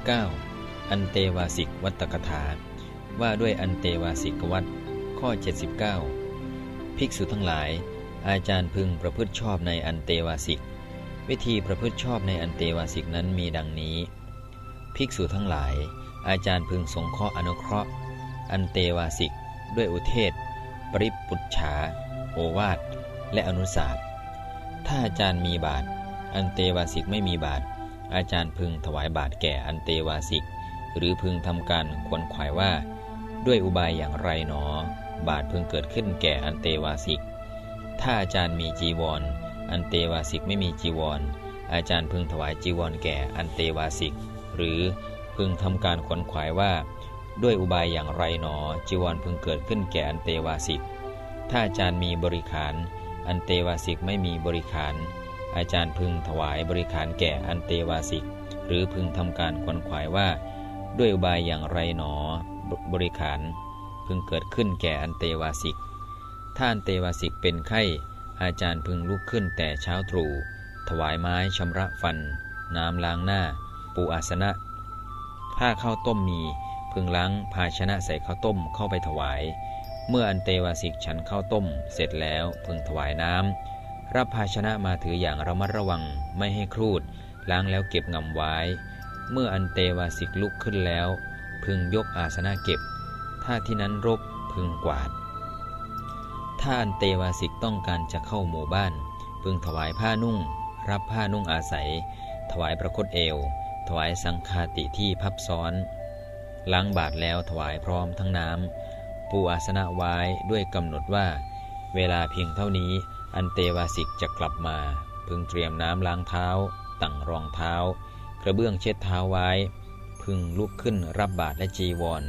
79 อันเตวาสิกวัตกถา ว่าด้วยอันเตวาสิกวัตข้อ 79 ภิกษุทั้งหลาย อาจารย์พึงประพฤติชอบในอันเตวาสิก วิธีประพฤติชอบในอันเตวาสิกนั้นมีดังนี้ ภิกษุทั้งหลาย อาจารย์พึงสงเคราะห์อนุเคราะห์ อันเตวาสิก ด้วยอุเทศ ปริปุจฉา โอวาท และอนุสาสถ้าอาจารย์มีบาท อันเตวาสิกไม่มีบาท อาจารย์พึงถวายบาทแก่อันเตวาสิก หรือพึงทำการขวนขวายว่า ด้วยอุบายอย่างไรหนอ บาทพึงเกิดขึ้นแก่อันเตวาสิก ถ้าอาจารย์มีจีวร อันเตวาสิกไม่มีจีวร อาจารย์พึงถวายจีวรแก่อันเตวาสิก หรือพึงทำการขวนขวายว่า ด้วยอุบายอย่างไรหนอ จีวรพึงเกิดขึ้นแก่อันเตวาสิก ถ้าอาจารย์มีบริขาร อันเตวาสิกไม่มีบริขาร อาจารย์พึงถวายบริขารแก่อันเตวาสิก หรือพึงทำการขวนขวายว่า ด้วยอุบายอย่างไรหนอบริขารพึงเกิดขึ้นแก่อันเตวาสิก ถ้าอันเตวาสิกเป็นไข้ อาจารย์พึงลุกขึ้นแต่เช้าตรู่ ถวายไม้ชำระฟัน น้ำล้างหน้า ปูอาสนะถ้าข้าวต้มมี พึงล้างภาชนะใส่ข้าวต้มเข้าไปถวาย เมื่ออันเตวาสิกฉันข้าวต้มเสร็จแล้วพึงถวายน้ำ รับภาชนะมาถืออย่างระมัดระวังไม่ให้ครูด ล้างแล้วเก็บงำไว้ เมื่ออันเตวาสิกลุกขึ้นแล้ว พึงยกอาสนะเก็บ ถ้าที่นั้นรกพึงกวาด ถ้าอันเตวาสิกต้องการจะเข้าหมู่บ้าน พึงถวายผ้านุ่ง รับผ้านุ่งอาศัย ถวายประคตเอว ถวายสังฆาติที่พับซ้อน ล้างบาทแล้วถวายพร้อมทั้งน้ำปูอาสนะไว้ด้วยกำหนดว่า เวลาเพียงเท่านี้ อันเตวาสิกจะกลับมา พึงเตรียมน้ำล้างเท้า ตั้งรองเท้า กระเบื้องเช็ดเท้าไว้ พึงลุกขึ้นรับบาทและจีวร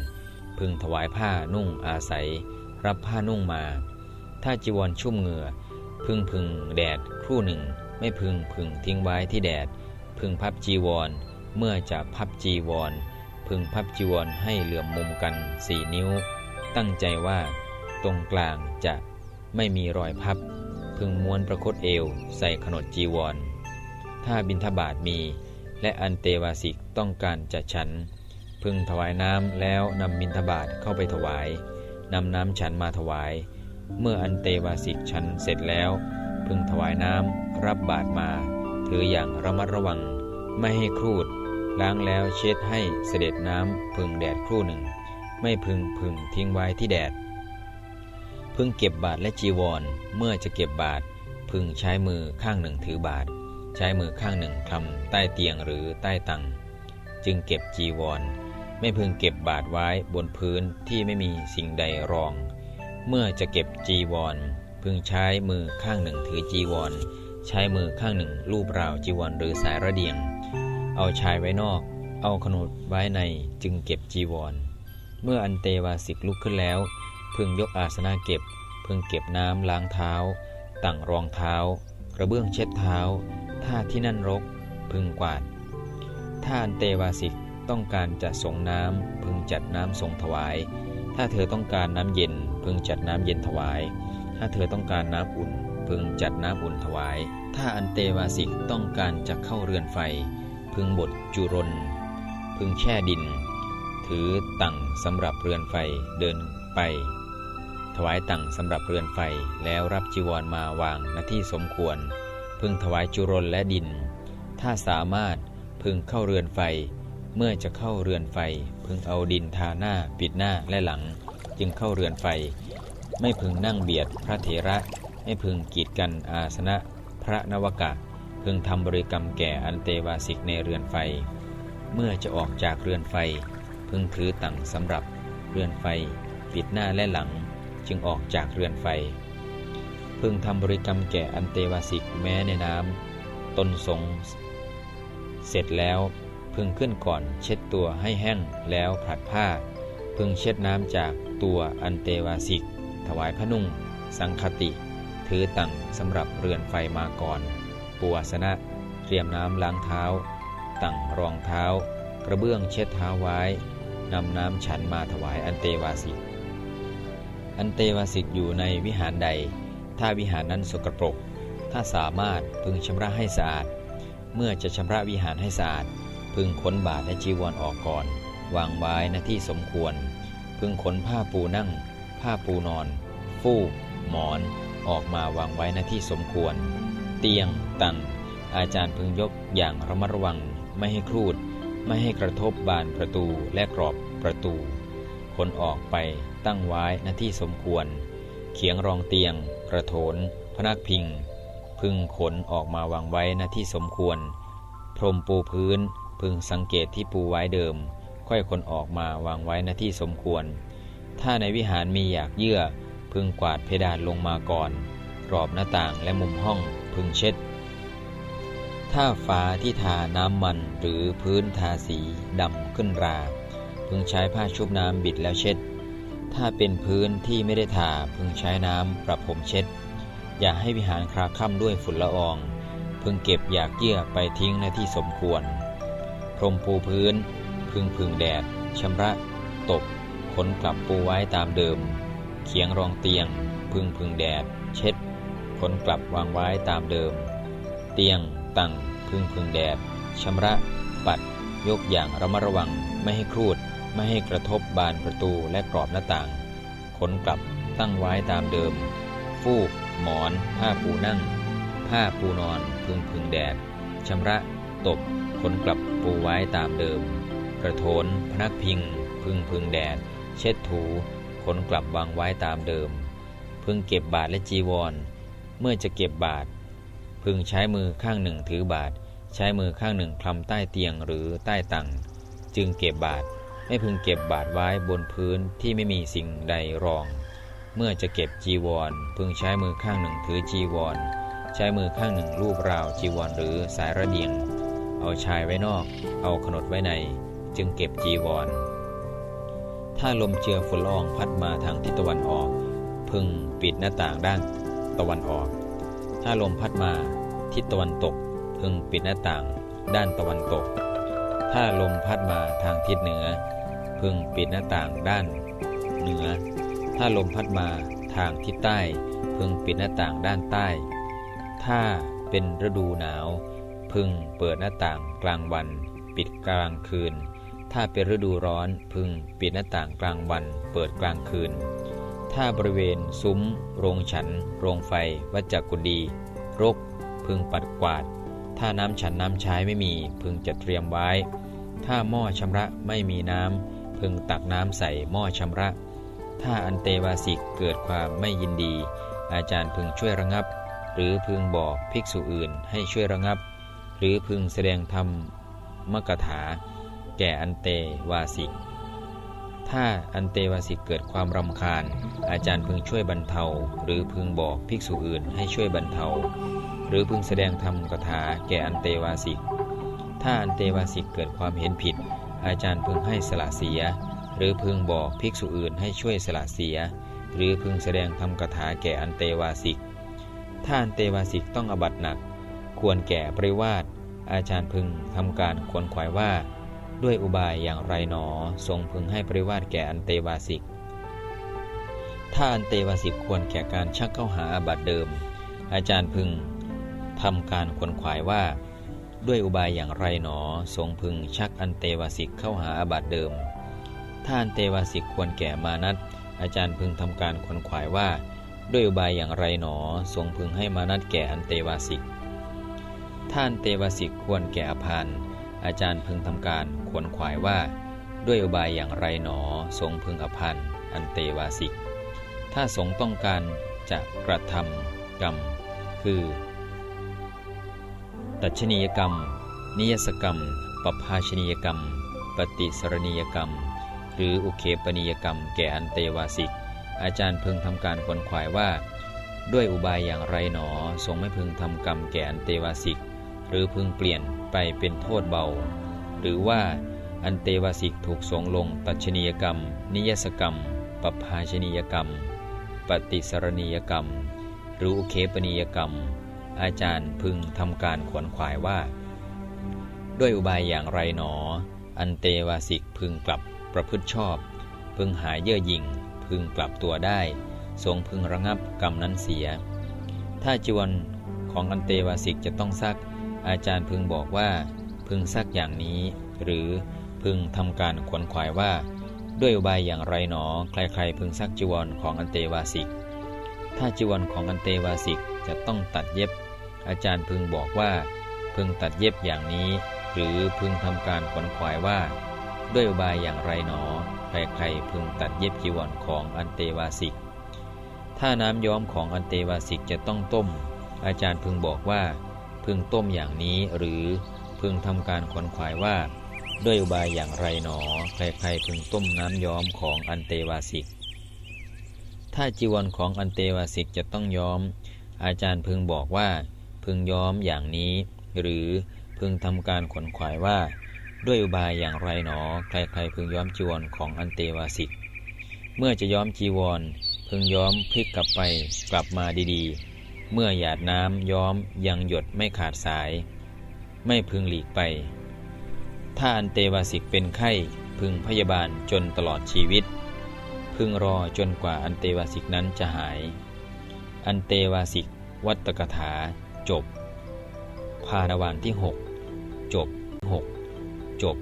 พึงถวายผ้านุ่งอาศัย รับผ้านุ่งมา ถ้าจีวรชุ่มเหงื่อ พึงพึงแดดครู่หนึ่ง ไม่พึงพึงทิ้งไว้ที่แดด พึงพับจีวร เมื่อจะพับจีวร พึงพับจีวรให้เหลื่อมมุมกันสี่นิ้ว ตั้งใจว่า ตรงกลางจะไม่มีรอยพับ พึงม้วนประคตเอว ใส่ขนดจีวร ถ้าบินทบาทมี และอันเตวาสิกต้องการจะฉัน พึงถวายน้ำแล้วนำบินทบาทเข้าไปถวายนำน้ำฉันมาถวาย เมื่ออันเตวาสิกฉันเสร็จแล้ว พึงถวายน้ำรับบาทมา ถืออย่างระมัดระวัง ไม่ให้ครูด ล้างแล้วเช็ดให้เสด็จน้ำพึงแดดครู่หนึ่ง ไม่พึงพึงทิ้งไว้ที่แดด พึงเก็บบาทและจีวร เมื่อจะเก็บบาทพึงใช้มือข้างหนึ่งถือบาทใช้มือข้างหนึ่งคลำใต้เตียงหรือใต้ตังจึงเก็บจีวร ไม่พึงเก็บบาทไว้บนพื้นที่ไม่มีสิ่งใดรอง เมื่อจะเก็บจีวร พึงใช้มือข้างหนึ่งถือจีวร ใช้มือข้างหนึ่งลูบราวจีวรหรือสายระเดียง เอาชายไว้นอก เอาขนุดไว้ในจึงเก็บจีวร เมื่ออันเตวาสิกลุกขึ้นแล้ว พึงยกอาสนะเก็บ พึงเก็บน้ำล้างเท้าตั้งรองเท้า กระเบื้องเช็ดเท้า ถ้าที่นั่นรก พึงกวาด ถ้าอันเตวาสิกต้องการจะส่งน้ำพึงจัดน้ำส่งถวาย ถ้าเธอต้องการน้ำเย็น พึงจัดน้ำเย็นถวาย ถ้าเธอต้องการน้ำอุ่น พึงจัดน้ำอุ่นถวาย ถ้าอันเตวาสิกต้องการจะเข้าเรือนไฟ พึงบดจุรน พึงแช่ดิน ถือตั้งสำหรับเรือนไฟเดินไป ถวายตั้งสำหรับเรือนไฟแล้วรับจีวรมาวางณที่สมควร พึงถวายจุรนและดิน ถ้าสามารถพึงเข้าเรือนไฟ เมื่อจะเข้าเรือนไฟ พึงเอาดินทาหน้าปิดหน้าและหลัง จึงเข้าเรือนไฟ ไม่พึงนั่งเบียดพระเถระไม่พึงกีดกันอาสนะพระนวกะ พึงทำบริกรรมแก่อันเตวาสิกในเรือนไฟ เมื่อจะออกจากเรือนไฟ พึงถือตั้งสำหรับเรือนไฟ ปิดหน้าและหลัง จึงออกจากเรือนไฟ พึงทำบริกรรมแก่อันเตวาสิกแม้ในน้ำตนสงเสร็จแล้วพึงขึ้นก่อนเช็ดตัวให้แห้งแล้วผัดผ้า พึงเช็ดน้ำจากตัวอันเตวาสิก ถวายพระนุ่ง สังคติ ถือตั้งสำหรับเรือนไฟมาก่อนปูอาสนะ เตรียมน้ำล้างเท้า ตั้งรองเท้า กระเบื้องเช็ดเท้าไว้นำน้ำฉันมาถวายอันเตวาสิก อันเตวสิกอยู่ในวิหารใด ถ้าวิหารนั้นสกปรก ถ้าสามารถพึงชำระให้สะอาด เมื่อจะชำระวิหารให้สะอาด พึงขนบาทและจีวรออกก่อน วางไว้ณที่สมควร พึงขนผ้าปูนั่ง ผ้าปูนอน ฟูก หมอน ออกมาวางไว้ณที่สมควร เตียง ตังอาจารย์พึงยกอย่างระมัดระวัง ไม่ให้ครูด ไม่ให้กระทบบานประตูและกรอบประตู ขนออกไป ตั้งไว้ณที่สมควร เขียงรองเตียง กระโถน พนักพิง พึงขนออกมาวางไว้ณที่สมควร พรมปูพื้น พึงสังเกตที่ปูไว้เดิม ค่อยขนออกมาวางไว้ณที่สมควร ถ้าในวิหารมีอยากเยื่อ พึงกวาดเพดานลงมาก่อนรอบหน้าต่างและมุมห้อง พึงเช็ดถ้าฝาที่ทาน้ำมันหรือพื้นทาสีดำขึ้นรา พึงใช้ผ้าชุบน้ำบิดแล้วเช็ด ถ้าเป็นพื้นที่ไม่ได้ทาพึงใช้น้ำประพรมเช็ด อย่าให้วิหารคลาค่ำด้วยฝุ่นละออง พึงเก็บอยากเยื่อไปทิ้งในที่สมควร พรมปูพื้น พึงพึงแดดชำระ ตกขนกลับปูไว้ตามเดิม เขียงรองเตียง พึงพึงแดด เช็ดขนกลับวางไว้ตามเดิม เตียงตั้งพึงพึงแดดชำระ ปัด ยกอย่างระมัดระวังไม่ให้ครูด ไม่ให้กระทบบานประตูและกรอบหน้าต่าง ขนกลับตั้งไว้ตามเดิม ฟูก หมอน ผ้าปูนั่ง ผ้าปูนอนพึงพึงแดดชำระตบขนกลับปูไว้ตามเดิม กระโถนพนักพิง พึงพึงแดด เช็ดถูขนกลับวางไว้ตามเดิม พึงเก็บบาทและจีวร เมื่อจะเก็บบาท พึงใช้มือข้างหนึ่งถือบาท ใช้มือข้างหนึ่งคลำใต้เตียงหรือใต้ตังจึงเก็บบาท ไม่พึงเก็บบาทไว้บนพื้นที่ไม่มีสิ่งใดรอง เมื่อจะเก็บจีวร พึงใช้มือข้างหนึ่งถือจีวร ใช้มือข้างหนึ่งลูบราวจีวรหรือสายระเดียง เอาชายไว้นอก เอาขนดไว้ใน จึงเก็บจีวร ถ้าลมเจือฝุ่นละอองพัดมาทางทิศตะวันออก พึงปิดหน้าต่างด้านตะวันออก ถ้าลมพัดมาทิศตะวันตก พึงปิดหน้าต่าง ด้านตะวันตก ถ้าลมพัดมาทางทิศเหนือ พึงปิดหน้าต่างด้านเหนือ ถ้าลมพัดมาทางทิศใต้ พึงปิดหน้าต่างด้านใต้ ถ้าเป็นฤดูหนาว พึงเปิดหน้าต่างกลางวัน ปิดกลางคืน ถ้าเป็นฤดูร้อนพึงปิดหน้าต่างกลางวัน เปิดกลางคืน ถ้าบริเวณซุ้ม โรงฉัน โรงไฟ วัจจกุดี รก พึงปัดกวาด ถ้าน้ำฉันน้ำใช้ไม่มีพึงจัดเตรียมไว้ ถ้าหม้อชำระไม่มีน้ำพึงตักน้ำใส่หม้อชำระ ถ้าอันเตวาสิกเกิดความไม่ยินดี อาจารย์พึงช่วยระงับ หรือพึงบอกภิกษุอื่นให้ช่วยระงับ หรือพึงแสดงธรรมมกถา แก่อันเตวาสิก ถ้าอันเตวาสิกเกิดความรำคาญ อาจารย์พึงช่วยบรรเทา หรือพึงบอกภิกษุอื่นให้ช่วยบรรเทา รือพึงแสดงธรรมกถาแก่อันเตวาสิก ถ้าอันเตวาสิกเกิดความเห็นผิด อาจารย์พึงให้สละเสีย หรือพึงบอกภิกษุอื่นให้ช่วยสละเสีย หรือพึงแสดงธรรมกถาแก่อันเตวาสิก ถ้าอันเตวาสิกต้องอบัตหนัก ควรแก่ปริวาสอาจารย์พึงทำการควรขวายว่า ด้วยอุบายอย่างไรหนอ ทรงพึงให้ปริวาสแก่อันเตวาสิก ถ้าอันเตวาสิกควรแก่การชักเข้าหาอาบัตเดิม อาจารย์พึง ทำการควรขวายว่า ด้วยอุบายอย่างไรหนอทรงพึงชักอันเตวสิกเข้าหาอาบัตเดิม ถ้าอันเตวสิกควรแก่มานัตอาจารย์พึงทำการควรขวายว่า ด้วยอุบายอย่างไรหนอทรงพึงให้มานัตแก่อันเตวสิกถ้านเตวสิกควรแก่อภานอาจารย์พึงทำการควรขวายว่า ด้วยอุบายอย่างไรหนอทรงพึงอภานอันเตวสิก ถ้าสงต้องการจะกระทำกรรม คือ ตัชนียกรรม นิยสกรรมปภาชนียกรรม ปฏิสรณียกรรม หรืออุเคปนิยกรรม แก่อันเตวาสิก อาจารย์พึงทำการค้นขวายว่า ด้วยอุบายอย่างไรหนอทรงไม่พึงทำกรรมแก่อันเตวาสิก หรือพึงเปลี่ยนไปเป็นโทษเบา หรือว่าอันเตวาสิกถูกสงลง ตัชนียกรรม นิยสกรรมปภาชนียกรรม ปฏิสรณียกรรม หรืออุเคปนิยกรรม อาจารย์พึงทำการขวนขวายว่า ด้วยอุบายอย่างไรหนอ อันเตวาสิกพึงกลับประพฤติชอบ พึงหายเยื่อหยิ่ง พึงกลับตัวได้ ทรงพึงระงับกรรมนั้นเสีย ถ้าจวนของอันเตวาสิกจะต้องซัก อาจารย์พึงบอกว่า พึงซักอย่างนี้ หรือพึงทำการขวนขวายว่า ด้วยอุบายอย่างไรหนอ ใครๆ พึงซักจีวรของอันเตวาสิก ถ้าจีวรของอันเตวาสิกจะต้องตัดเย็บ อาจารย์พึงบอกว่า พึงตัดเย็บอย่างนี้ หรือพึงทำการขวนขวายว่า ด้วยอบายอย่างไรหนอ ใครๆพึงตัดเย็บจีวรของอันเตวาสิก ถ้าน้ำย้อมของอันเตวาสิกจะต้องต้ม อาจารย์พึงบอกว่า พึงต้มอย่างนี้หรือพึงทำการขวนขวายว่าด้วยอุบายอย่างไรหนอ ใครๆพึงต้มน้ำย้อมของอันเตวาสิก ถ้าจีวรของอันเตวาสิกจะต้องย้อม อาจารย์พึงบอกว่า พึงย้อมอย่างนี้ หรือพึงทำการขวนขวายว่า ด้วยอุบายอย่างไรหนอ ใครๆพึงย้อมจีวรของอันเตวาสิก เมื่อจะย้อมจีวร พึงย้อมพลิกกลับไปกลับมาดีๆ เมื่อหยาดน้ำย้อมยังหยดไม่ขาดสาย ไม่พึงหลีกไป ถ้าอันเตวาสิกเป็นไข้พึงพยาบาลจนตลอดชีวิต พึงรอจนกว่าอันเตวาสิกนั้นจะหาย อันเตวาสิกวัตตกถา จบ พานวันที่ 6 จบ 6 จบ